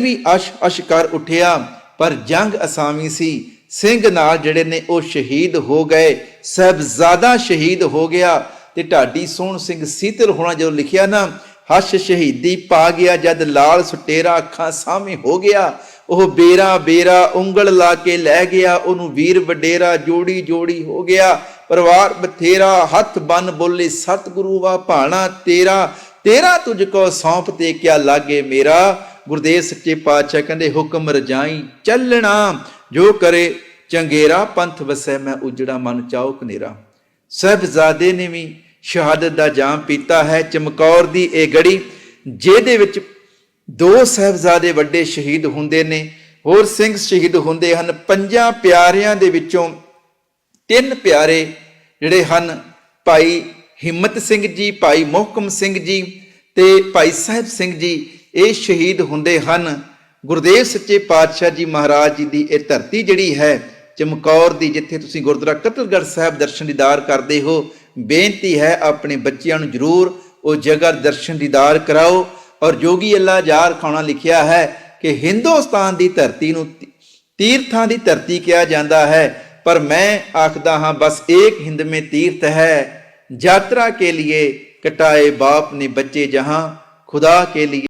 ਵੀ ਅਸ਼ ਅਸ਼ ਕਰ ਉਠਿਆ, ਪਰ ਜੰਗ ਅਸਾਮੀ ਸੀ। ਸਿੰਘ ਨਾਲ ਜਿਹੜੇ ਨੇ ਉਹ ਸ਼ਹੀਦ ਹੋ ਗਏ। ਸਹਿਬਜ਼ਾਦਾ ਸ਼ਹੀਦ ਹੋ ਗਿਆ। ਤੇ ਢਾਡੀ ਸੋਹਣ ਸਿੰਘ ਸੀਤਲ ਹੋਣਾ ਜਦੋਂ ਲਿਖਿਆ ਨਾ, ਹਸ਼ ਸ਼ਹੀਦੀ ਪਾ ਗਿਆ ਜਦ ਲਾਲ ਸੁਟੇਰਾ ਅੱਖਾਂ ਸਾਹਮਣੇ ਹੋ ਗਿਆ। ਉਹ ਬੇਰਾ ਬੇਰਾ ਉਂਗਲ ਲਾ ਕੇ ਲੈ ਗਿਆ। ਉਹਨੂੰ ਵੀਰ ਵਡੇਰਾ ਜੋੜੀ ਜੋੜੀ ਹੋ ਗਿਆ। ਪਰਿਵਾਰ ਬਥੇਰਾ, ਹੱਥ ਬੰਨ ਬੋਲੇ, ਸਤਿਗੁਰੂ ਵਾ ਭਾਣਾ ਤੇਰਾ। ਤੇਰਾ ਤੁਝ ਕੋ ਸੌਂਪ ਤੇ ਕਿਆ ਲਾਗੇ ਮੇਰਾ? ਗੁਰਦੇਵ ਸੱਚੇ ਪਾਤਸ਼ਾਹ ਕਹਿੰਦੇ, ਹੁਕਮ ਰਜਾਈ ਚੱਲਣਾ, ਜੋ ਕਰੇ ਚੰਗੇਰਾ ਪੰਥ ਵਸੈ, ਮੈਂ ਉਜੜਾ ਮਨ ਚਾਉ ਕਨੇਰਾ। ਸਾਹਿਬਜ਼ਾਦੇ ਨੇ ਵੀ ਸ਼ਹਾਦਤ ਦਾ ਜਾਮ ਪੀਤਾ ਹੈ। ਚਮਕੌਰ ਦੀ ਇਹ ਗੜੀ, ਜਿਹਦੇ ਵਿੱਚ ਦੋ ਸਾਹਿਬਜ਼ਾਦੇ ਵੱਡੇ ਸ਼ਹੀਦ ਹੁੰਦੇ ਨੇ, ਹੋਰ ਸਿੰਘ ਸ਼ਹੀਦ ਹੁੰਦੇ ਹਨ। ਪੰਜਾਂ ਪਿਆਰਿਆਂ ਦੇ ਵਿੱਚੋਂ ਤਿੰਨ ਪਿਆਰੇ ਜਿਹੜੇ ਹਨ, ਭਾਈ ਹਿੰਮਤ ਸਿੰਘ ਜੀ, ਭਾਈ ਮੋਹਕਮ ਸਿੰਘ ਜੀ ਤੇ ਭਾਈ ਸਾਹਿਬ ਸਿੰਘ ਜੀ। ਇਹ ਸ਼ਹੀਦ ਹੁੰਦੇ ਹਨ। ਗੁਰਦੇਵ ਸੱਚੇ ਪਾਤਸ਼ਾਹ ਜੀ ਮਹਾਰਾਜ ਜੀ ਦੀ ਇਹ ਧਰਤੀ ਜਿਹੜੀ ਹੈ, ਚਮਕੌਰ ਦੀ, ਜਿੱਥੇ ਤੁਸੀਂ ਗੁਰਦੁਆਰਾ ਕਤਲਗੜ੍ਹ ਸਾਹਿਬ ਦਰਸ਼ਨ ਦੀਦਾਰ ਕਰਦੇ ਹੋ, ਬੇਨਤੀ ਹੈ ਆਪਣੇ ਬੱਚਿਆਂ ਨੂੰ ਜ਼ਰੂਰ ਉਹ ਜਗ੍ਹਾ ਦਰਸ਼ਨ ਦੀਦਾਰ ਕਰਾਓ। ਔਰ ਜੋਗੀ ਅੱਲਾ ਜਾਰ ਖਾਣਾ ਲਿਖਿਆ ਹੈ ਕਿ ਹਿੰਦੁਸਤਾਨ ਦੀ ਧਰਤੀ ਨੂੰ ਤੀਰਥਾਂ ਦੀ ਧਰਤੀ ਕਿਹਾ ਜਾਂਦਾ ਹੈ। ਪਰ ਮੈਂ ਆਖਦਾ ਹਾਂ, ਬਸ ਇੱਕ ਹਿੰਦ ਮੇ ਤੀਰਥ ਹੈ। ਯਾਤਰਾ ਕੇ ਲਈ ਕਟਾਏ ਬਾਪ ਨੇ ਬੱਚੇ ਜਹਾਂ, ਖੁਦਾ ਕੇ ਲਈ